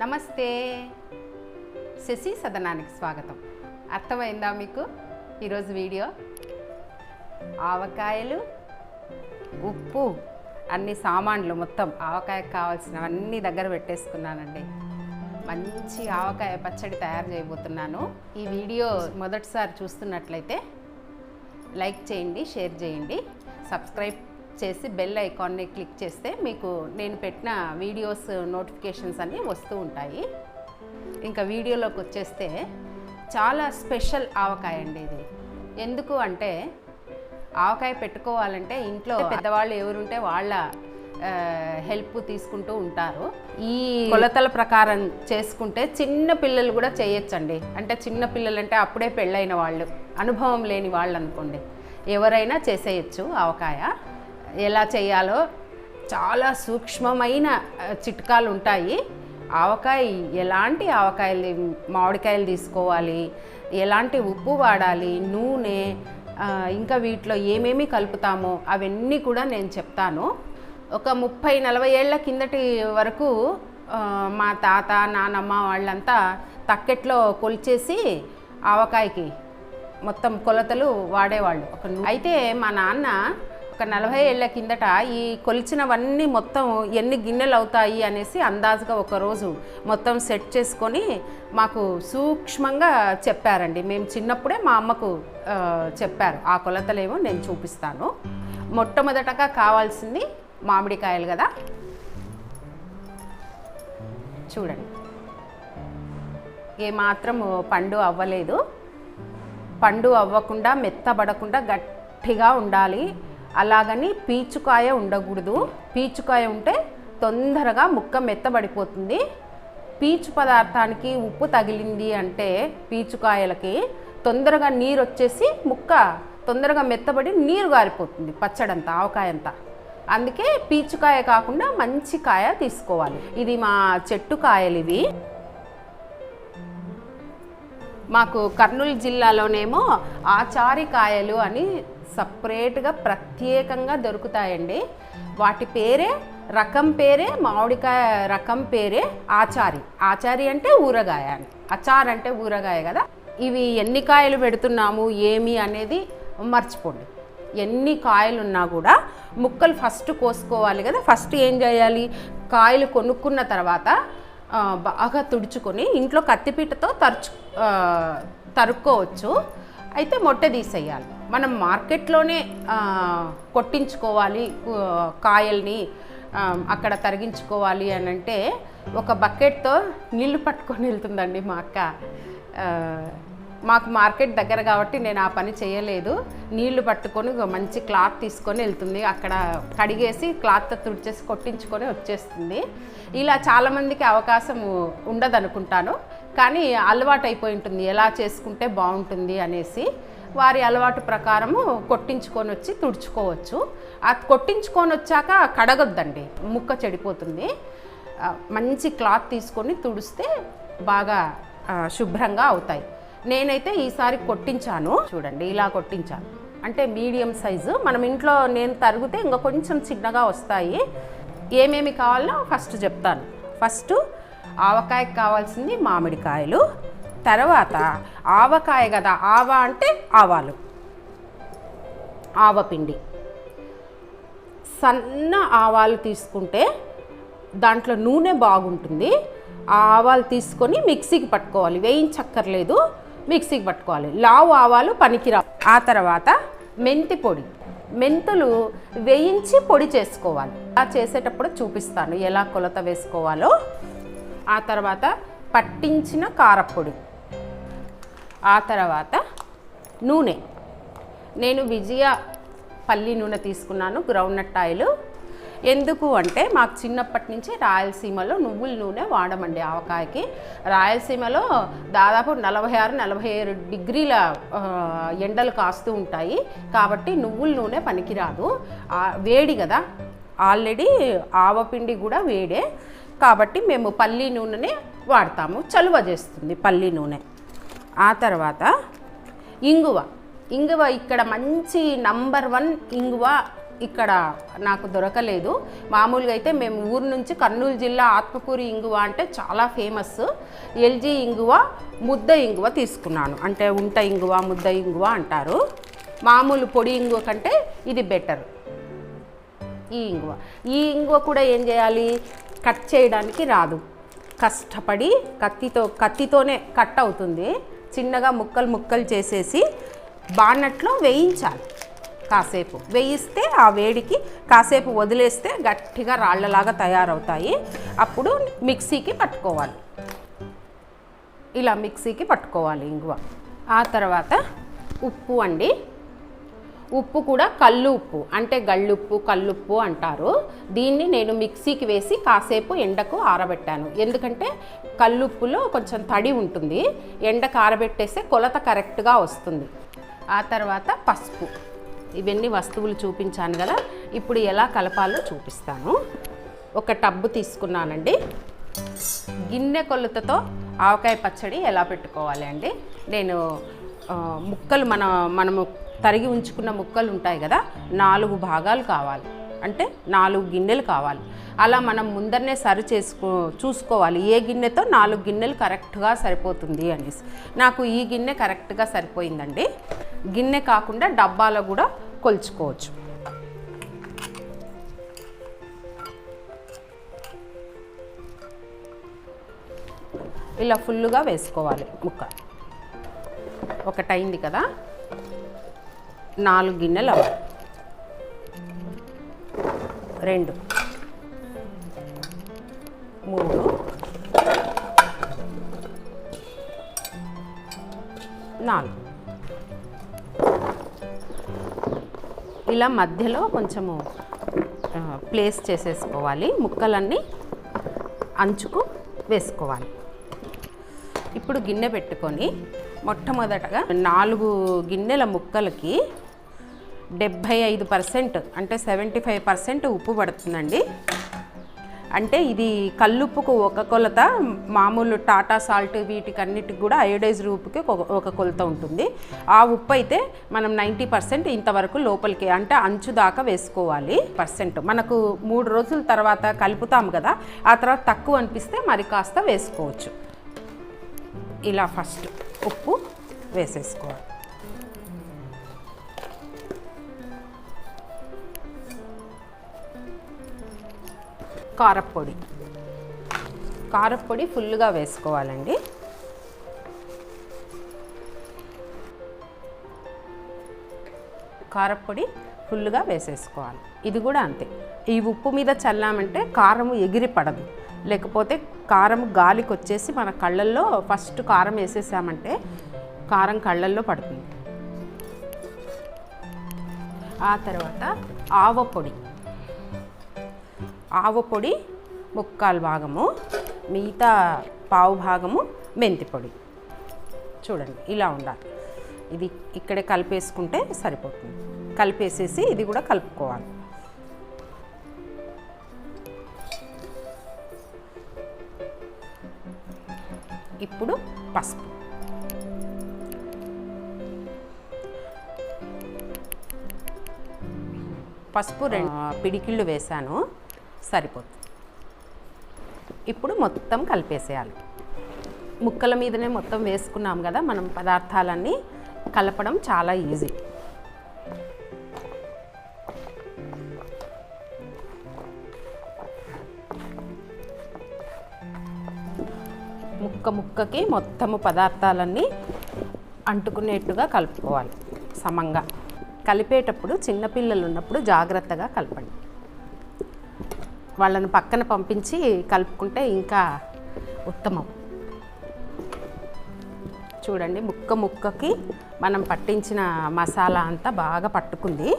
నమస్తే. శశి సదనానికి స్వాగతం. అర్థమైందా మీకు? ఈరోజు వీడియో ఆవకాయలు ఉప్పు అన్ని సామాన్లు మొత్తం ఆవకాయకు కావాల్సినవన్నీ దగ్గర పెట్టేసుకున్నానండి. మంచి ఆవకాయ పచ్చడి తయారు చేయబోతున్నాను. ఈ వీడియో మొదటిసారి చూస్తున్నట్లయితే లైక్ చేయండి షేర్ చేయండి సబ్స్క్రైబ్ చేసి బెల్ ఐకాన్ని క్లిక్ చేస్తే మీకు నేను పెట్టిన వీడియోస్ నోటిఫికేషన్స్ అన్నీ వస్తూ ఉంటాయి. ఇంకా వీడియోలోకి వచ్చేస్తే చాలా స్పెషల్ ఆవకాయ అండి ఇది. ఎందుకు అంటే ఆవకాయ పెట్టుకోవాలంటే ఇంట్లో పెద్దవాళ్ళు ఎవరుంటే వాళ్ళ హెల్ప్ తీసుకుంటూ ఉంటారు. ఈ కొలతల ప్రకారం చేసుకుంటే చిన్న పిల్లలు కూడా చేయొచ్చండి. అంటే చిన్న పిల్లలు అంటే అప్పుడే పెళ్ళైన వాళ్ళు అనుభవం లేని వాళ్ళు అనుకోండి. ఎవరైనా చేసేయచ్చు ఆవకాయ. ఎలా చేయాలో చాలా సూక్ష్మమైన చిట్కాలు ఉంటాయి. ఆవకాయ ఎలాంటి ఆవకాయలు మామిడికాయలు తీసుకోవాలి ఎలాంటి ఉప్పు వాడాలి నూనె ఇంకా వీటిలో ఏమేమి కలుపుతామో అవన్నీ కూడా నేను చెప్తాను. ఒక ముప్పై నలభై ఏళ్ళ కిందటి వరకు మా తాత నానమ్మ వాళ్ళంతా తక్కెట్లో కొలిచేసి ఆవకాయకి మొత్తం కొలతలు వాడేవాళ్ళు. ఒక అయితే మా నాన్న ఒక నలభై ఏళ్ళ కిందట ఈ కొలిచినవన్నీ మొత్తం ఎన్ని గిన్నెలు అవుతాయి అనేసి అందాజుగా ఒకరోజు మొత్తం సెట్ చేసుకొని మాకు సూక్ష్మంగా చెప్పారండి. మేము చిన్నప్పుడే మా అమ్మకు చెప్పారు. ఆ కొలతలేమో నేను చూపిస్తాను. మొట్టమొదటగా కావాల్సింది మామిడికాయలు కదా. చూడండి. ఏమాత్రం పండు అవ్వలేదు. పండు అవ్వకుండా మెత్తబడకుండా గట్టిగా ఉండాలి. అలాగని పీచుకాయ ఉండకూడదు. పీచుకాయ ఉంటే తొందరగా ముక్క మెత్తబడిపోతుంది. పీచు పదార్థానికి ఉప్పు తగిలింది అంటే పీచుకాయలకి తొందరగా నీరు వచ్చేసి ముక్క తొందరగా మెత్తబడి నీరు గారిపోతుంది పచ్చడంతా ఆవకాయంతా. అందుకే పీచుకాయ కాకుండా మంచి కాయ తీసుకోవాలి. ఇది మా చెట్టు కాయలు ఇవి. మాకు కర్నూలు జిల్లాలోనేమో ఆచారి కాయలు అని సపరేట్గా ప్రత్యేకంగా దొరుకుతాయండి. వాటి పేరే రకం పేరే మామిడికాయ రకం పేరే ఆచారి. ఆచారి అంటే ఊరగాయ అని అచార్ అంటే ఊరగాయ కదా. ఇవి ఎన్ని కాయలు పెడుతున్నాము ఏమి అనేది మర్చిపోండి. ఎన్ని కాయలు ఉన్నా కూడా ముక్కలు ఫస్ట్ కోసుకోవాలి కదా. ఫస్ట్ ఏం చేయాలి? కాయలు కొనుక్కున్న తర్వాత బాగా తుడుచుకొని ఇంట్లో కత్తిపీటతో తరుచు తరుక్కోవచ్చు. అయితే మొట్టె తీసేయాలి. మనం మార్కెట్లోనే కొట్టించుకోవాలి కాయల్ని అక్కడ తరిగించుకోవాలి అని అంటే ఒక బకెట్తో నీళ్ళు పట్టుకొని వెళ్తుందండి మా అక్క. మాకు మార్కెట్ దగ్గర కాబట్టి నేను ఆ పని చేయలేదు. నీళ్ళు పట్టుకొని మంచి క్లాత్ తీసుకొని వెళ్తుంది. అక్కడ కడిగేసి క్లాత్ తుడిచేసి కొట్టించుకొని వచ్చేస్తుంది. ఇలా చాలామందికి అవకాశం ఉండదనుకుంటాను. కానీ అలవాటు అయిపోయి ఉంటుంది. ఎలా చేసుకుంటే బాగుంటుంది అనేసి. వారి అలవాటు ప్రకారము కొట్టించుకొని వచ్చి తుడుచుకోవచ్చు. ఆ కొట్టించుకొని వచ్చాక కడగొద్దండి ముక్క చెడిపోతుంది. మంచి క్లాత్ తీసుకొని తుడిస్తే బాగా శుభ్రంగా అవుతాయి. నేనైతే ఈసారి కొట్టించాను చూడండి ఇలా కొట్టించాను. అంటే మీడియం సైజు మనం ఇంట్లో నేను తరిగితే ఇంకా కొంచెం చిన్నగా వస్తాయి. ఏమేమి కావాలో ఫస్ట్ చెప్తాను. ఫస్ట్ ఆవకాయకి కావాల్సింది మామిడికాయలు తర్వాత ఆవకాయ కదా ఆవ అంటే ఆవాలు. ఆవపిండి సన్న ఆవాలు తీసుకుంటే దాంట్లో నూనె బాగుంటుంది. ఆ ఆవాలు తీసుకొని మిక్సీకి పట్టుకోవాలి. వేయించక్కర్లేదు మిక్సీకి పట్టుకోవాలి. లావు ఆవాలు పనికిరా ఆ తర్వాత మెంతి పొడి. మెంతులు వేయించి పొడి చేసుకోవాలి. ఆ చేసేటప్పుడు చూపిస్తాను ఎలా కొలత వేసుకోవాలో. ఆ తర్వాత పట్టించిన కారపొడి. ఆ తర్వాత నూనె. నేను విజయ పల్లి నూనె తీసుకున్నాను గ్రౌండ్నట్ ఆయిల్. ఎందుకు అంటే మాకు చిన్నప్పటి నుంచి రాయలసీమలో నువ్వుల నూనె వాడమండి ఆవకాయకి. రాయలసీమలో దాదాపు నలభై ఆరు నలభై ఏడు డిగ్రీల ఎండలు కాస్తూ ఉంటాయి. కాబట్టి నువ్వుల నూనె పనికిరాదు. వేడి కదా. ఆల్రెడీ ఆవపిండి కూడా వేడే. కాబట్టి మేము పల్లి నూనెనే వాడతాము. చలువ చేస్తుంది పల్లి నూనె. ఆ తర్వాత ఇంగువ. ఇంగువ ఇక్కడ మంచి నంబర్ వన్ ఇంగువ ఇక్కడ నాకు దొరకలేదు. మామూలుగా అయితే మేము ఊరు నుంచి కర్నూలు జిల్లా ఆత్మకూరి ఇంగువ అంటే చాలా ఫేమస్ ఎల్జీ ఇంగువ ముద్ద ఇంగువ తీసుకున్నాను. అంటే ఉంట ఇంగువ ముద్ద ఇంగువ అంటారు. మామూలు పొడి ఇంగువ కంటే ఇది బెటర్ ఈ ఇంగువ. ఈ ఇంగువ కూడా ఏం చేయాలి? కట్ చేయడానికి రాదు. కష్టపడి కత్తితో కత్తితోనే కట్ అవుతుంది. చిన్నగా ముక్కలు ముక్కలు చేసేసి బాణట్లో వేయించాలి. కాసేపు వేయిస్తే ఆ వేడికి కాసేపు వదిలేస్తే గట్టిగా రాళ్ళలాగా తయారవుతాయి. అప్పుడు మిక్సీకి పట్టుకోవాలి. ఇలా మిక్సీకి పట్టుకోవాలి ఇంగువ. ఆ తర్వాత ఉప్పు అండి. ఉప్పు కూడా కల్లు ఉప్పు అంటే గళ్ళుప్పు కల్లుప్పు అంటారు. దీన్ని నేను మిక్సీకి వేసి కాసేపు ఎండకు ఆరబెట్టాను. ఎందుకంటే కల్లుప్పులో కొంచెం తడి ఉంటుంది. ఎండ కారబెట్టేస్తే కొలత కరెక్ట్గా వస్తుంది. ఆ తర్వాత పసుపు. ఇవన్నీ వస్తువులు చూపించాను కదా. ఇప్పుడు ఎలా కలపాలో చూపిస్తాను. ఒక టబ్బు తీసుకున్నానండి. గిన్నె కొలతతో ఆవకాయ పచ్చడి ఎలా పెట్టుకోవాలి అండి? నేను ముక్కలు మన మనము తరిగి ఉంచుకున్న ముక్కలు ఉంటాయి కదా నాలుగు భాగాలు కావాలి. అంటే నాలుగు గిన్నెలు కావాలి. అలా మనం ముందరనే సరి చేసుకో చూసుకోవాలి. ఏ గిన్నెతో నాలుగు గిన్నెలు కరెక్ట్గా సరిపోతుంది అనేసి. నాకు ఈ గిన్నె కరెక్ట్గా సరిపోయిందండి. గిన్నె కాకుండా డబ్బాలో కూడా కొలుచుకోవచ్చు. ఇలా ఫుల్గా వేసుకోవాలి ముక్క. ఒకటైంది కదా. నాలుగు గిన్నెలు అవ్వాలి. రెండు. మూడు. నాలుగు. ఇలా మధ్యలో కొంచెము ప్లేస్ చేసేసుకోవాలి. ముక్కలన్నీ అంచుకు వేసుకోవాలి. ఇప్పుడు గిన్నె పెట్టుకొని మొట్టమొదటగా నాలుగు గిన్నెల ముక్కలకి డెబ్భై ఐదు పర్సెంట్ అంటే సెవెంటీ ఫైవ్ పర్సెంట్ ఉప్పు పడుతుందండి. అంటే ఇది కల్లుప్పుకు ఒక కొలత మామూలు టాటా సాల్ట్ వీటికన్నిటికి కూడా అయోడైజ్డ్ ఉప్పుకి ఒక- ఒక కొలత ఉంటుంది. ఆ ఉప్పు అయితే మనం నైంటీ పర్సెంట్ ఇంతవరకు లోపలికి అంటే అంచు దాకా వేసుకోవాలి పర్సెంట్. మనకు మూడు రోజుల తర్వాత కలుపుతాం కదా ఆ తర్వాత తక్కువ అనిపిస్తే మరి కాస్త వేసుకోవచ్చు. ఇలా ఫస్ట్ ఉప్పు వేసేసుకోవాలి. కారప్పొడి. కారప్పొడి ఫుల్గా వేసుకోవాలండి. కారప్పొడి ఫుల్గా వేసేసుకోవాలి. ఇది కూడా అంతే. ఈ ఉప్పు మీద చల్లామంటే కారం ఎగిరి పడదు లేకపోతే కారం గాలికి వచ్చేసి మన కళ్ళల్లో ఫస్ట్ కారం వేసేసామంటే కారం కళ్ళల్లో పడుతుంది. ఆ తర్వాత ఆవ పొడి ఆవ పొడి ముక్కాలు భాగము మిగతా పావు భాగము మెంతి పొడి. చూడండి ఇలా ఉండాలి. ఇది ఇక్కడే కలిపేసుకుంటే సరిపోతుంది. కలిపేసేసి ఇది కూడా కలుపుకోవాలి. ఇప్పుడు పసుపు. పసుపు రెండు పిడికిళ్ళు వేసాను సరిపోతుంది. ఇప్పుడు మొత్తం కలిపేసేయాలి. ముక్కల మీదనే మొత్తం వేసుకున్నాం కదా మనం పదార్థాలన్నీ కలపడం చాలా ఈజీ. ముక్క ముక్కకి మొత్తము పదార్థాలన్నీ అంటుకునేట్టుగా కలుపుకోవాలి సమంగా. కలిపేటప్పుడు చిన్నపిల్లలు ఉన్నప్పుడు జాగ్రత్తగా కలపండి. వాళ్ళని పక్కన పంపించి కలుపుకుంటే ఇంకా ఉత్తమం. చూడండి ముక్క ముక్కకి మనం పట్టించిన మసాలా అంతా బాగా పట్టుకుంది.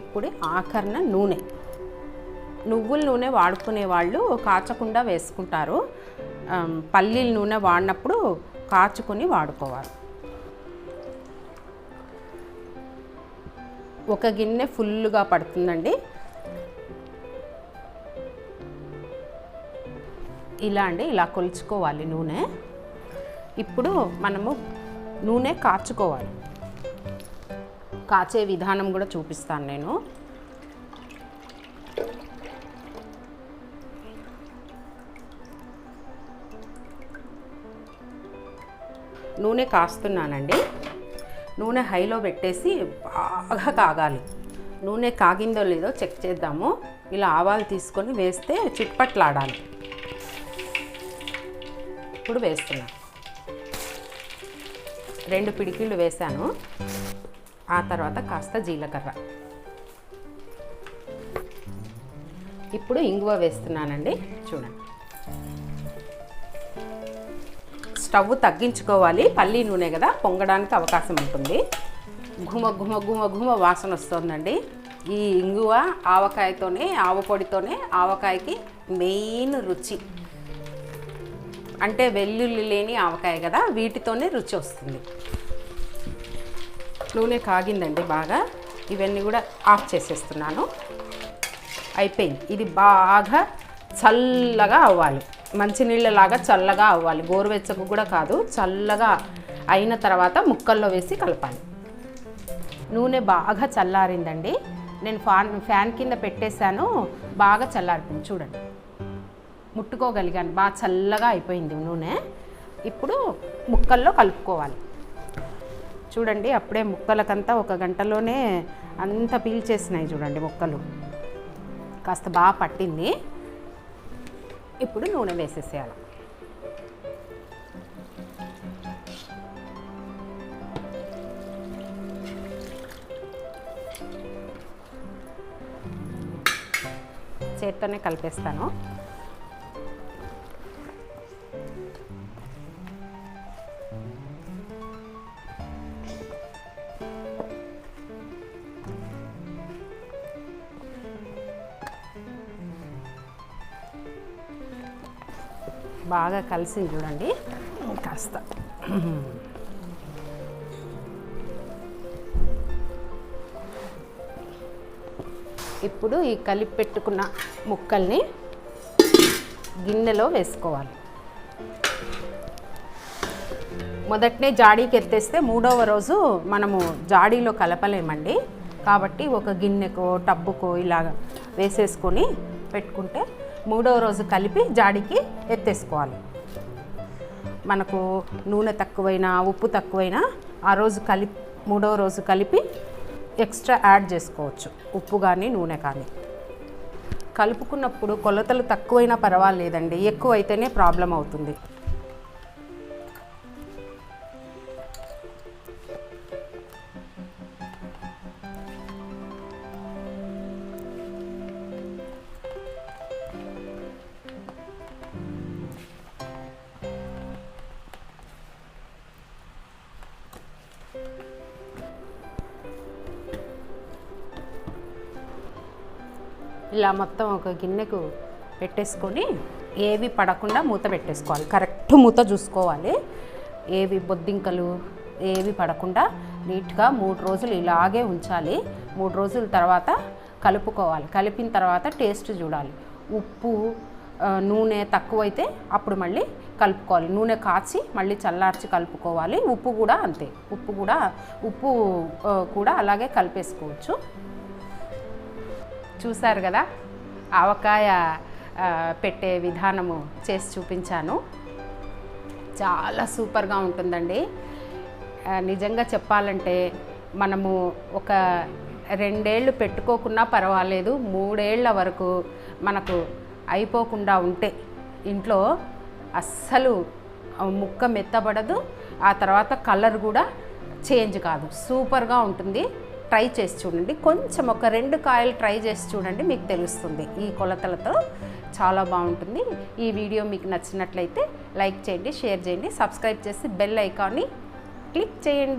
ఇప్పుడు ఆఖరణ నూనె. నువ్వుల నూనె వాడుకునే వాళ్ళు కాచకుండా వేసుకుంటారు. పల్లీల నూనె వాడినప్పుడు కాచుకొని వాడుకోవాలి. ఒక గిన్నె ఫుల్గా పడుతుందండి. ఇలా అండి ఇలా కొలుచుకోవాలి నూనె. ఇప్పుడు మనము నూనె కాచుకోవాలి. కాచే విధానం కూడా చూపిస్తాను నేను. నూనె కాస్తున్నానండి. నూనె హైలో పెట్టేసి బాగా కాగాలి. నూనె కాగిందో లేదో చెక్ చేద్దాము. ఇలా ఆవాలు తీసుకొని వేస్తే చిట్పట్లాడాలి. ఇప్పుడు వేస్తున్నా. రెండు పిడికిళ్ళు వేసాను ఆ తర్వాత కాస్త జీలకర్ర. ఇప్పుడు ఇంగువ వేస్తున్నానండి. చూడండి. స్టవ్ తగ్గించుకోవాలి. పల్లి నూనె కదా పొంగడానికి అవకాశం ఉంటుంది. ఘుమ ఘుమ ఘుమ ఘుమ వాసన వస్తుందండి. ఈ ఇంగువ ఆవకాయతోనే ఆవ పొడితోనే ఆవకాయకి మెయిన్ రుచి. అంటే వెల్లుల్లి లేని ఆవకాయ కదా వీటితోనే రుచి వస్తుంది. నూనె కాగిందండి బాగా. ఇవన్నీ కూడా ఆఫ్ చేసేస్తున్నాను. అయిపోయింది. ఇది బాగా చల్లగా అవ్వాలి. మంచినీళ్ళలాగా చల్లగా అవ్వాలి. గోరువెచ్చకు కూడా కాదు చల్లగా అయిన తర్వాత ముక్కల్లో వేసి కలపాలి. నూనె బాగా చల్లారిందండి. నేను ఫ్యాన్ ఫ్యాన్ కింద పెట్టేశాను. బాగా చల్లారిపోయింది. చూడండి. ముట్టుకోగలిగాను. బాగా చల్లగా అయిపోయింది నూనె. ఇప్పుడు ముక్కల్లో కలుపుకోవాలి. చూడండి అప్పుడే ముక్కలకంతా ఒక గంటలోనే అంత పీల్చేసినాయి చూడండి ముక్కలు. కాస్త బాగా పట్టింది. ఇప్పుడు నూనె వేసేసేయాలి. చేత్తోనే కలిపేస్తాను. బాగా కలిసింది చూడండి. కాస్త. ఇప్పుడు ఈ కలిపి పెట్టుకున్న ముక్కల్ని గిన్నెలో వేసుకోవాలి. మొదటనే జాడీకి ఎత్తేస్తే మూడవ రోజు మనము జాడీలో కలపలేమండి. కాబట్టి ఒక గిన్నెకో టబ్బుకో ఇలాగ వేసేసుకొని పెట్టుకుంటే మూడవ రోజు కలిపి జాడికి ఎత్తేసుకోవాలి. మనకు నూనె తక్కువైనా ఉప్పు తక్కువైనా ఆ రోజు కలిపి మూడవ రోజు కలిపి ఎక్స్ట్రా యాడ్ చేసుకోవచ్చు. ఉప్పు కానీ నూనె కానీ కలుపుకున్నప్పుడు కొలతలు తక్కువైనా పర్వాలేదండి. ఎక్కువ అయితేనే ప్రాబ్లం అవుతుంది. ఇలా మొత్తం ఒక గిన్నెకు పెట్టేసుకొని ఏవి పడకుండా మూత పెట్టేసుకోవాలి. కరెక్ట్ మూత చూసుకోవాలి. ఏవి బొద్దింకలు ఏవి పడకుండా నీట్గా మూడు రోజులు ఇలాగే ఉంచాలి. మూడు రోజుల తర్వాత కలుపుకోవాలి. కలిపిన తర్వాత టేస్ట్ చూడాలి. ఉప్పు నూనె తక్కువైతే అప్పుడు మళ్ళీ కలుపుకోవాలి. నూనె కాచి మళ్ళీ చల్లార్చి కలుపుకోవాలి. ఉప్పు కూడా అంతే. ఉప్పు కూడా ఉప్పు కూడా అలాగే కలిపేసుకోవచ్చు. చూశారు కదా? ఆవకాయ పెట్టే విధానము చేసి చూపించాను. చాలా సూపర్గా ఉంటుందండి. నిజంగా చెప్పాలంటే మనము ఒక రెండేళ్ళు పెట్టుకోకున్నా పర్వాలేదు మూడేళ్ళ వరకు మనకు అయిపోకుండా ఉంటే ఇంట్లో అస్సలు ముక్క మెత్తబడదు ఆ తర్వాత కలర్ కూడా చేంజ్ కాదు. సూపర్గా ఉంటుంది. ట్రై చేసి చూడండి. కొంచెం ఒక రెండు కాయలు ట్రై చేసి చూడండి మీకు తెలుస్తుంది. ఈ కొలతలతో చాలా బాగుంటుంది. ఈ వీడియో మీకు నచ్చినట్లయితే లైక్ చేయండి షేర్ చేయండి సబ్స్క్రైబ్ చేసి బెల్ ఐకాన్ని క్లిక్ చేయండి.